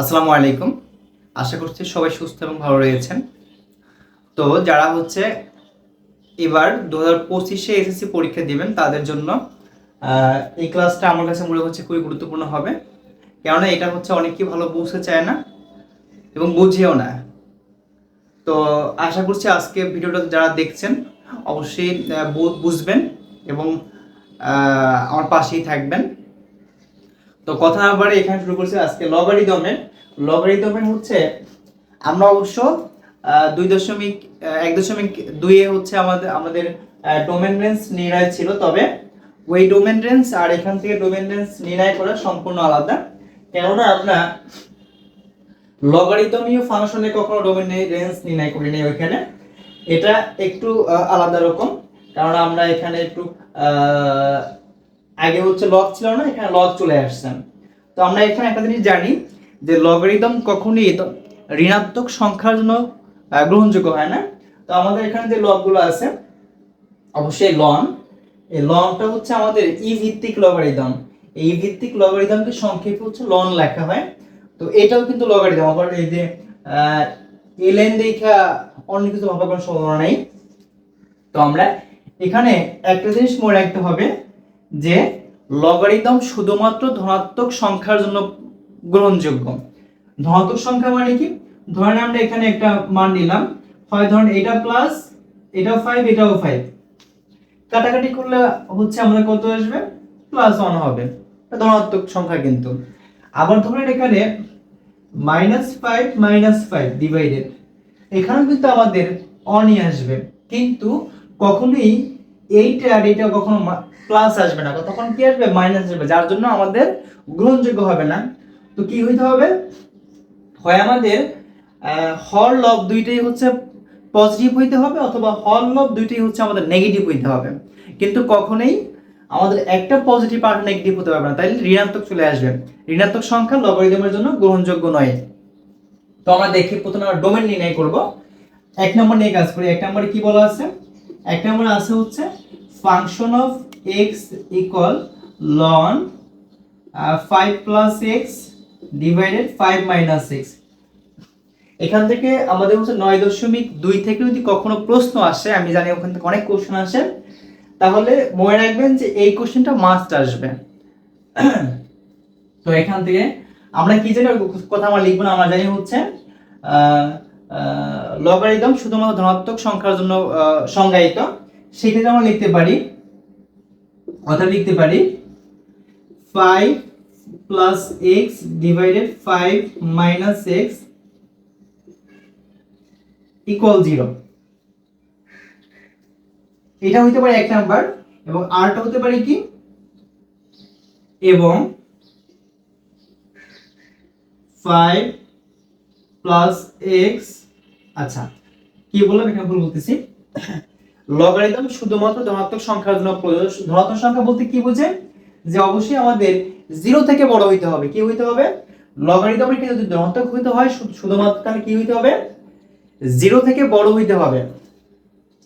আসসালামু আলাইকুম। আশা করছি সবাই সুস্থ এবং ভালো রয়েছেন। তো যারা হচ্ছে এবার দু হাজার পঁচিশে এসএসসি পরীক্ষা দিবেন, তাদের জন্য এই ক্লাসটা আমার কাছে মনে হচ্ছে খুবই গুরুত্বপূর্ণ হবে। কেননা এটা হচ্ছে অনেকেই ভালো বুঝতে চায় না এবং বুঝেও না। তো আশা করছি আজকে ভিডিওটা যারা দেখছেন, অবশ্যই বুঝবেন এবং আমার পাশেই থাকবেন। তো কথা আবার এখানে শুরু করছি আজকে লগারিদমের লগারিদমের হচ্ছে আমরা অবশ্য দুই দশমিক এক দশমিক দুইয়ে হচ্ছে আমাদের আমাদের ডোমেন রেঞ্জ নির্ণয় ছিল তবে ওই ডোমেন রেঞ্জ আর এখান থেকে ডোমেন রেঞ্জ নির্ণয় করা সম্পূর্ণ আলাদা। কেননা আমরা লগারিদমীয় ফাংশনে কখনো ডোমেন রেঞ্জ নির্ণয় করি নাই ওইখানে। এটা একটু আলাদা রকম, কারণ আমরা এখানে একটু আগে হচ্ছে লগ ছিল না, এখানে লগ চলে আসছে। তো আমরা এখানে একটা জিনিস জানি যে লগারিদম কখনই ঋণাত্মক সংখ্যার জন্য গ্রহণযোগ্য হয় না। তো আমাদের এখানে যে লগগুলো আছে, অবশ্যই লন এই লনটা হচ্ছে আমাদের ই ভিত্তিক লগারিদম এই ভিত্তিক লগারিদমকে সংক্ষেপে হচ্ছে লন লেখা হয়। তো এটাও কিন্তু লগারিদম আবার এই যে এলেন দেখা অন্য কিছু ভাবার কোনো সম্ভাবনা নেই। তো আমরা এখানে একটা জিনিস মনে রাখতে হবে যে লগারিদম শুধুমাত্র ধনাত্মক সংখ্যার জন্য গ্রহণযোগ্য। ধনাত্মক সংখ্যা মানে কি? ধরেন আমরা এখানে একটা মান নিলাম। হয় ধরেন এটা প্লাস এটাও ফাইভ এটাও ফাইভ কাটাকাটি করলে হচ্ছে আমাদের কত আসবে? প্লাস ওয়ান হবে। ধনাত্মক সংখ্যা কিন্তু। আবার ধরেন এখানে minus five minus five divided এখানেও কিন্তু আমাদের অনই আসবে। কিন্তু কখনোই এইটা আর এইটা কখনো প্লাস আসবে না। তখন কি আসবে? মাইনাস আসবে। যার জন্য আমাদের গ্রহণযোগ্য হবে না। তো কি হইতে হবে? হয় আমাদের হর লব দুইটাই হচ্ছে পজিটিভ হইতে হবে অথবা হর লব দুইটাই হচ্ছে আমাদের নেগেটিভ হইতে হবে। কিন্তু কখনোই আমাদের একটা পজিটিভ আর নেগেটিভ হতে পারবে না। তাইলে ঋণাত্মক চলে আসবে। ঋণাত্মক সংখ্যা লগারিদমের জন্য গ্রহণযোগ্য নয়। তো আমরা দেখি প্রথমে আমরা ডোমেন নির্ণয় করব। এক নম্বর নিয়ে কাজ করি। এক নম্বরে কি বলা আছে? এক নম্বরে আছে হচ্ছে function of x equal ln five plus x divided five minus six এখান থেকে আমাদের হচ্ছে নয় দশমিক দুই থেকে যদি কখনো প্রশ্ন আসে, আমি জানি ওখান থেকে অনেক কোশ্চেন আসে, তাহলে মনে রাখবেন যে এই কোশ্চেনটা মাস্ট আসবে। তো এখান থেকে আমরা কি জানি, কথা আমরা লিখব না, আমরা জানি হচ্ছে লগারিদম শুধুমাত্র ধনাত্মক সংখ্যার জন্য সংজ্ঞায়িত। সেক্ষেত্রে আমরা লিখতে পারি, অর্থাৎ লিখতে পারি five plus x divided five minus x equal zero এটা হইতে পারে এক নাম্বার এবং আরটা হতে পারে কি? এবং ফাইভ প্লাস এক্স আচ্ছা কি বললাম? এখানে ভুল বলতেছি। লগারিদম শুধুমাত্র ধনাত্মক সংখ্যার জন্য প্রযোজ্য ধনাত্মক সংখ্যা বলতে কি বোঝে যে অবশ্যই আমাদের জিরো থেকে বড় হইতে হবে। কি হইতে হবে? লগারিদমের ক্ষেত্রে যদি ধনাত্মক হইতে হয় শুধুমাত্র তাহলে কি হইতে হবে? জিরো থেকে বড় হইতে হবে।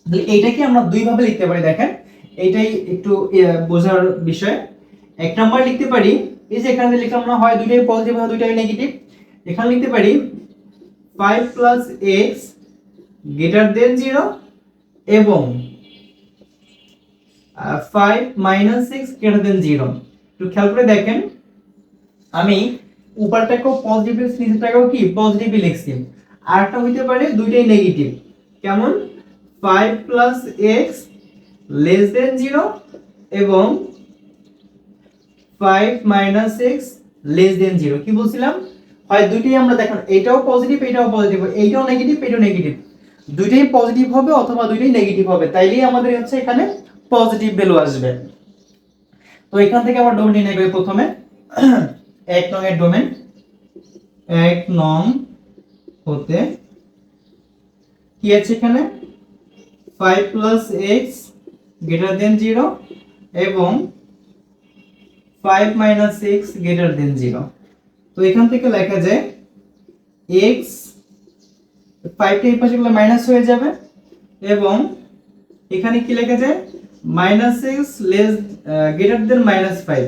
তাহলে এইটাকে আমরা দুই ভাবে লিখতে পারি, দেখেন। এইটাই একটু বোঝার বিষয়। এক নাম্বার লিখতে পারি, এই যে এখানে লিখলাম না, হয় দুইটাই পজিটিভ হয় দুইটাই নেগেটিভ এখানে লিখতে পারি five plus x greater than zero এবং five minus six greater than zero একটু খেয়াল করে দেখেন। আমি উপরটাকেও পজিটিভ লিখছি নিচেরটাকেও কি? পজিটিভই লিখছি। আরটা হইতে পারে দুইটাই নেগেটিভ কেমন? Five plus x less than zero এবং five minus x less than zero কি বলছিলাম? হয় দুইটাই আমরা দেখুন এটাও পজিটিভ এটাও পজিটিভ এইটাও নেগেটিভ এটাও নেগেটিভ দুইটাই পজিটিভ হবে অথবা দুইটাই নেগেটিভ হবে, তাইলেই আমাদের হচ্ছে এখানে পজিটিভ ভ্যালু আসবে। তো এখান থেকে আমরা ডোমেন করি প্রথমে। এক নং এর ডোমেন এক নং হতে কি আছে এখানে? Five plus x greater than zero এবং five minus x greater than zero তো এখান থেকে লেখা যায় এক্স ফাইভটা এই পাশে গেলে মাইনাস হয়ে যাবে এবং এখানে কি লেখা যায়? Minus x less greater than minus five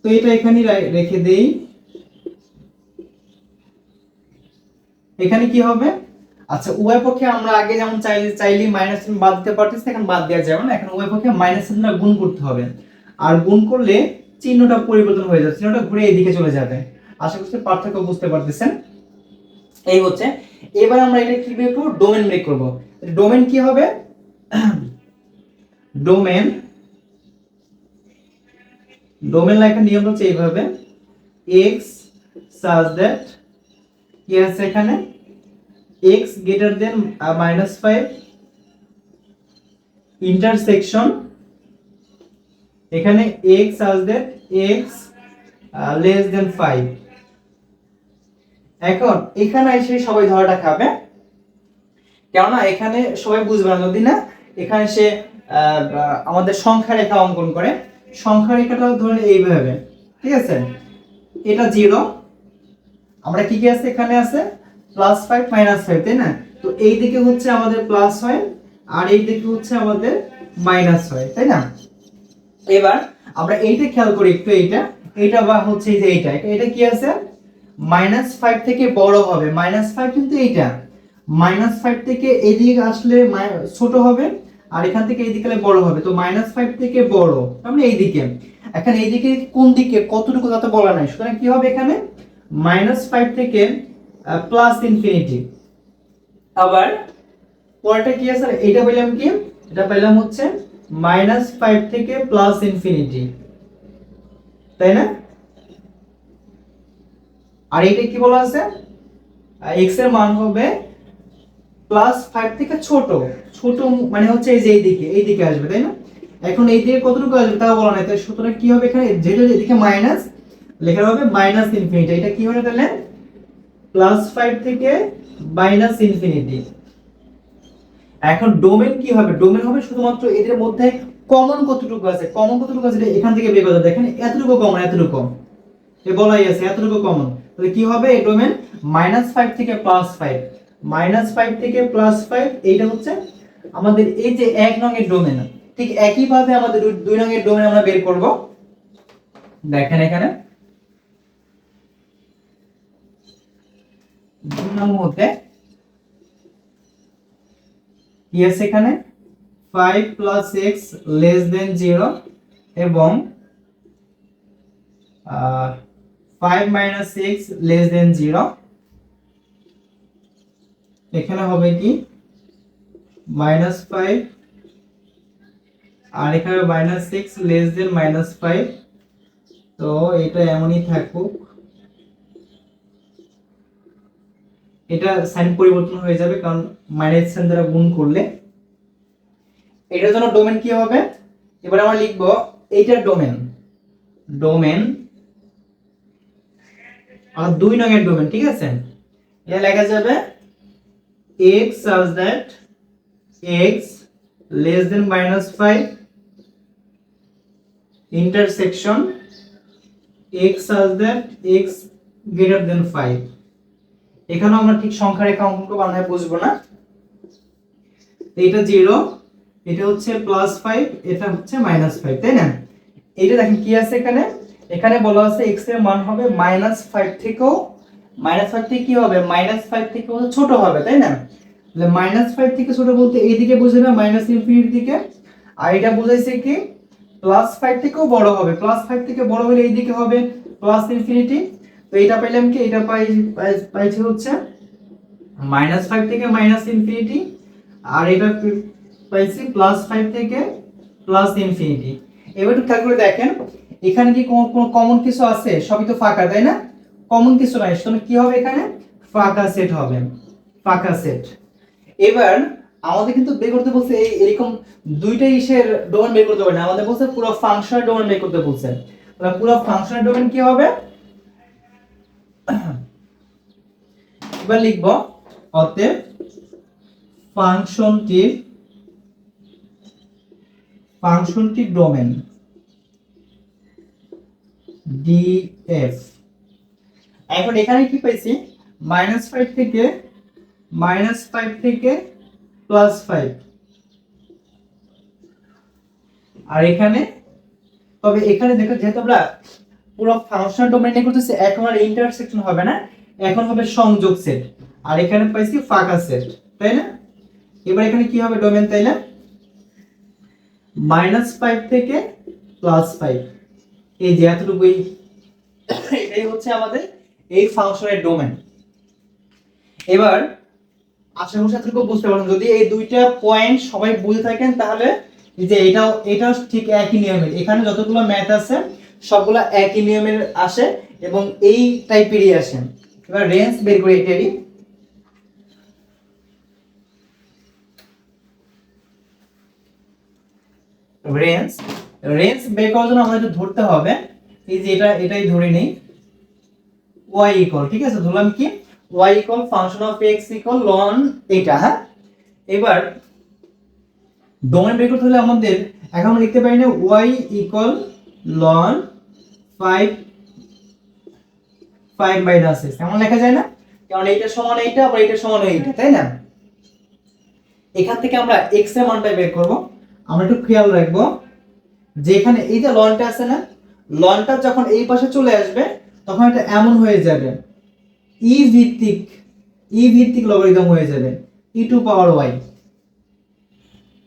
তো এটা এখানে রেখে দেই। এখানে কি হবে? আচ্ছা উভয় পক্ষে আমরা আগে যেমন চাইলে চাইলে মাইনাস বাদ দিতে পারতেছি, এখন বাদ দেওয়া যাবে না। এখন উভয় পক্ষে মাইনাস চিহ্নটা গুণ করতে হবে। আর গুণ করলে চিহ্নটা পরিবর্তন হয়ে যাবে চিহ্নটা ঘুরে এদিকে চলে যাবে। আশা করছি পার্থক্য বুঝতে পারতেছেন। এই হচ্ছে, এবার আমরা এটা কি বের করব? ডোমেন বের করব। ডোমেন কি হবে? ডোমেন ডোমেন লেখার নিয়ম হচ্ছে এইভাবে। এক্স সাজ দ্যাট কি আছে এখানে? X greater than minus five intersection এখানে such that x less than five এখন এখানে এসে সবাই ধরাটা খাবে। কেননা এখানে সবাই বুঝবে না, যদি না, এখানে সে আমাদের সংখ্যা রেখা অঙ্কন করে। সংখ্যা রেখাটা ধরে এইভাবে ঠিক আছে? এটা জিরো আমরা কি কি আছে এখানে আছে? প্লাস ফাইভ মাইনাস ফাইভ তাই না? তো এই দিকে হচ্ছে আমাদের প্লাস হয় আর এই দিকে হচ্ছে আমাদের মাইনাস হয় তাই না? এবার আমরা এইটা খেয়াল করি একটু এইটা। এইটা বা হচ্ছে যে এইটা। এটা- এটা কি আছে? মাইনাস ফাইভ থেকে বড় হবে। মাইনাস ফাইভ কিন্তু এইটা। মাইনাস ফাইভ থেকে এদিকে আসলে ছোট হবে আর এখান থেকে এইদিকে বড় হবে। তো মাইনাস ফাইভ থেকে বড়। তার মানে এইদিকে। এখন এইদিকে কোন দিকে? কতটুকু তাতে বলা নাই। সুতরাং কি হবে এখানে? মাইনাস ফাইভ থেকে প্লাস ইনফিনিটি আবার পরেরটা কি আছে? এটা পেলাম কি? এটা পেলাম হচ্ছে মাইনাস ফাইভ থেকে প্লাস ইনফিনিটি তাই না? আর এইটা কি বলা আছে? এক্সের মান হবে প্লাস ফাইভ থেকে ছোট। ছোট মানে হচ্ছে এই যে এইদিকে এইদিকে আসবে, তাই না? এখন এই দিকে কতটুকু আসবে তাও বলা নাই। তাই সুতরাং কি হবে এখানে? যেটা এদিকে মাইনাস লেখা হবে মাইনাস ইনফিনিটি এটা কি হবে তাহলে? প্লাস ফাইভ থেকে মাইনাস ইনফিনিটি এখন ডোমেন কি হবে? ডোমেন হবে শুধুমাত্র এদের মধ্যে কমন কতটুকু আছে? কমন কতটুকু আছে? এখান থেকে বের করা দেখেন, এতটুকু কমন এতটুকু এ বলাই আছে, এতটুকু কমন তাহলে কি হবে? এই ডোমেন মাইনাস ফাইভ থেকে প্লাস ফাইভ মাইনাস ফাইভ থেকে প্লাস ফাইভ এইটা হচ্ছে আমাদের এই যে এক নঙের ডোমেন ঠিক একইভাবে আমাদের দুই- নঙের ডোমেন আমরা বের করব। দেখেন এখানে। দুই নং মধ্যে কি এখানে five plus x less than zero এবং five minus x less than zero এখানে হবে কি? মাইনাস ফাইভ আর এখানে minus six less than minus five তো এটা এমনই থাকুক। এটা সাইন পরিবর্তন হয়ে যাবে, কারণ মাইনাস সাইন দ্বারা গুণ করলে। এটার জন্য ডোমেন কি হবে? এবার আমরা লিখব এইটার ডোমেন ডোমেন আর দুই নঙের ডোমেন ঠিক আছে? এটা লেখা যাবে, x such that x less than minus 5 intersection x such that x greater than 5 এখানে আমরা ঠিক সংখ্যা রেখা অঙ্কন আমরা বুঝব না। এটা জিরো এটা হচ্ছে প্লাস ফাইভ এটা হচ্ছে মাইনাস ফাইভ তাই না? এটা দেখেন কি আছে এখানে? এখানে বলা আছে এক্সের মান হবে মাইনাস ফাইভ থেকেও মাইনাস ফাইভ থেকে কি হবে? মাইনাস ফাইভ থেকে ছোট হবে, তাই না? তাহলে মাইনাস ফাইভ থেকে ছোট বলতে এইদিকে বুঝবে মাইনাস ইনফিনিটির দিকে। আর এটা বোঝাইছে কি? প্লাস ফাইভ থেকেও বড় হবে। প্লাস ফাইভ থেকে বড় হলে এইদিকে হবে প্লাস ইনফিনিটি তো এটা পাইলাম কি? এটা পাই পাইছে হচ্ছে মাইনাস ফাইভ থেকে মাইনাস ইনফিনিটি আর এটা পাইছি প্লাস ফাইভ থেকে প্লাস ইনফিনিটি এবার একটু খেয়াল করে দেখেন, এখানে কি কোনো কমন কিছু আছে? সবই তো ফাঁকা, তাই না? কমন কিছু নাই, সুতরাং কি হবে এখানে? ফাঁকা সেট হবে, ফাঁকা সেট এবার আমাদের কিন্তু বের করতে বলছে এই এরকম দুইটা ইসের ডোমেন বের করতে পারে না, আমাদের বলছে পুরো ফাংশনাল ডোমেন বের করতে বলছে। তাহলে পুরো ফাংশনাল ডোমেন কি হবে? এবার লিখব অতএব ফাংশনটির ফাংশনটির ডোমেন ডিএফ এখন এখানে কি পাইছি মাইনাস ফাইভ থেকে মাইনাস ফাইভ থেকে প্লাস ফাইভ আর এখানে, তবে এখানে দেখো যেহেতু আমরা পুরো ফাংশনাল ডোমেন নিয়ে করতেছি, এখন আর ইন্টারসেকশন হবে না, এখন হবে সংযোগ সেট আর এখানে পাইছি ফাঁকা সেট তাই না? এবার এখানে কি হবে ডোমেন তাই না মাইনাস ফাইভ থেকে প্লাস ফাইভ এই যে এতটুকুই এটাই হচ্ছে আমাদের এই ফাংশনের ডোমেন এবার, আশা করি এতটুকু বুঝতে পারলাম। যদি এই দুইটা পয়েন্ট সবাই বুঝে থাকেন, তাহলে যে এটাও এটাও ঠিক একই নিয়মের এখানে যতগুলো ম্যাথ আছে সবগুলো একই নিয়মের আসে এবং এই টাইপেরই আসে। এবার রেঞ্জ বের করি এটারই রেঞ্জ রেঞ্জ বের করার জন্য আমাদের ধরতে হবে। এই যে এটা, এটাই ধরে নেই। y ইকুয়াল ঠিক আছে? ধরলাম কি? y equal function of x equal ln এটা হ্যাঁ? এবার ডোমেন বের করতে হলে আমাদের, এখন লিখতে পারি না y equal ln 5 5 minus x এমন লেখা যায় না? কারণ এইটা সমান এইটা, আবার এইটা সমান এইটা, তাই না? এখান থেকে আমরা x এর মানটা বের করব। আমরা একটু খেয়াল রাখব যে এখানে এই যে লনটা আছে না লনটা যখন এই পাশে চলে আসবে, তখন এটা এমন হয়ে যাবে। ই ভিত্তিক ই ভিত্তিক লগারিদম হয়ে যাবে। ই টু পাওয়ার ওয়াই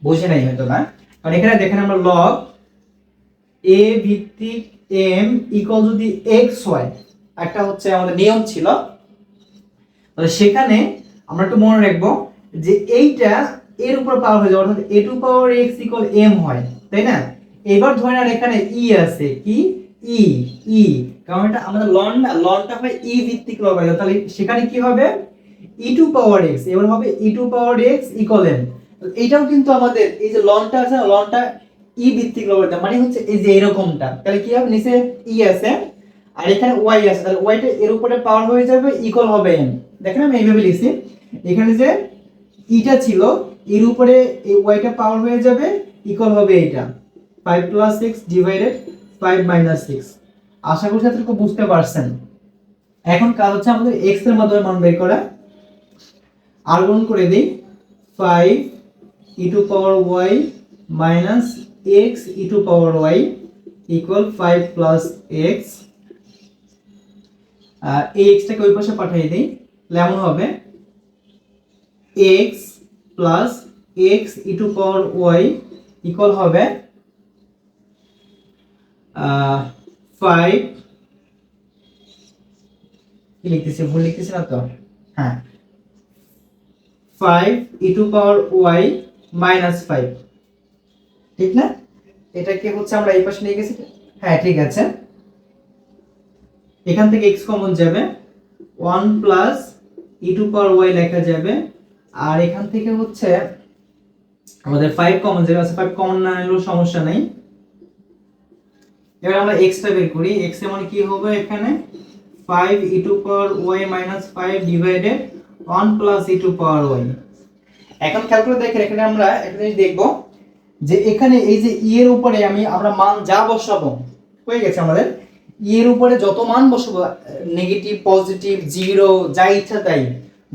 বুঝে নাই হয়তো না? কারণ এখানে দেখেন আমরা লগ এ ভিত্তিক এম ইকুয়াল যদি এক্স ওয়াই একটা হচ্ছে আমাদের নিয়ম ছিল। সেখানে আমরা একটু মনে রাখব যে এইটা এর উপর পাওয়ার হয়ে যাবে, অর্থাৎ a to power x equal m হয় তাই না? এবার ধরে নেন এখানে ই আছে কি? ই ই কারণ এটা আমাদের লন লনটা হয় ই ভিত্তিক লগারিদম তাহলে সেখানে কি হবে? ই টু পাওয়ার এক্স এবার হবে e to power x equal m এইটাও কিন্তু আমাদের এই যে লনটা আছে লনটা ই ভিত্তিক লগারিদম মানে হচ্ছে এই যে এরকমটা। তাহলে কি হবে? নিচে ই আছে, আর এখানে ওয়াই আছে। তাহলে ওয়াইটা এর উপরে পাওয়ার হয়ে যাবে ইকুয়াল হবে এম দেখেন আমি এইভাবে লিখছি। এখানে যে ইটা ছিল, এর উপরে এই ওয়াইটা পাওয়ার হয়ে যাবে ইকুয়াল হবে এইটা। Five plus six divided five minus six আশা করি ছাত্রকে বুঝতে পারছেন। এখন কাজ হচ্ছে আমাদের এক্সের মাধ্যমে মান বের করা। আর গুণ করে দিই। Five e to power y minus x e to power y equal five plus x এই এক্সটাকে ওই পাশে পাঠিয়ে দিই এমন হবে x plus x e to power y equal হবে ফাইভ কি লিখতেছি? ভুল লিখতেছি না তো? হ্যাঁ। Five e to power y minus five ঠিক না? এটাকে হচ্ছে আমরা এই পাশে নিয়ে গেছি। হ্যাঁ ঠিক আছে। এখান থেকে এক্স কমন যাবে। One plus e to power y লেখা যাবে। আর এখান থেকে হচ্ছে আমাদের ফাইভ কমন যাবে। আছে ফাইভ কমন না নিলেও সমস্যা নেই। এবার আমরা এক্সটা বের করি। এক্সের মানে কি হবে এখানে? Five e to power y minus five divided one plus e to power y এখন খেয়াল করে দেখেন, এখানে আমরা একটা জিনিস দেখব যে এখানে এই যে ই এর উপরে আমি আমরা মান যা বসাবো, হয়ে গেছে আমাদের। ই এর উপরে যত মান বসাবো নেগেটিভ পজিটিভ জিরো যা ইচ্ছা তাই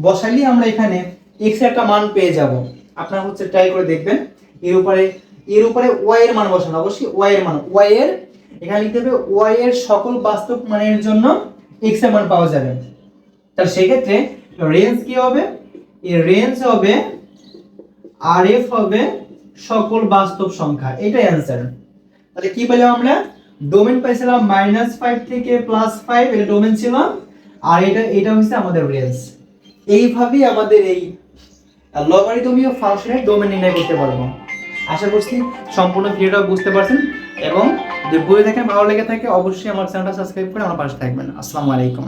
বসাইলে আমরা এখানে এক্স একটা মান পেয়ে যাব। আপনারা হচ্ছে ট্রাই করে দেখবেন, এর উপরে এর উপরে ওয়াই এর মান বসানো, অবশ্যই ওয়াই এর মান ওয়াই এর, এখানে লিখতে হবে ওয়াই এর সকল বাস্তব মানের জন্য এক্সের মান পাওয়া যাবে। তাহলে সেক্ষেত্রে রেঞ্জ কি হবে? এর রেঞ্জ হবে আর এফ হবে সকল বাস্তব সংখ্যা, এটাই অ্যান্সার তাহলে কি পেলাম আমরা? ডোমেন পাইছিলাম মাইনাস ফাইভ থেকে প্লাস ফাইভ এটা ডোমেন ছিল। আর এটা এটা হচ্ছে আমাদের রেঞ্জ এইভাবেই আমাদের এই লগারিদমীয় ফাংশনের ডোমেন নির্ণয় করতে পারব। আশা করছি সম্পূর্ণ ভিডিওটা বুঝতে পারছেন। এবং যদি বই দেখেন ভালো লেগে থাকে, অবশ্যই আমার চ্যানেলটা সাবস্ক্রাইব করে আমার পাশে থাকবেন। আসসালামু আলাইকুম।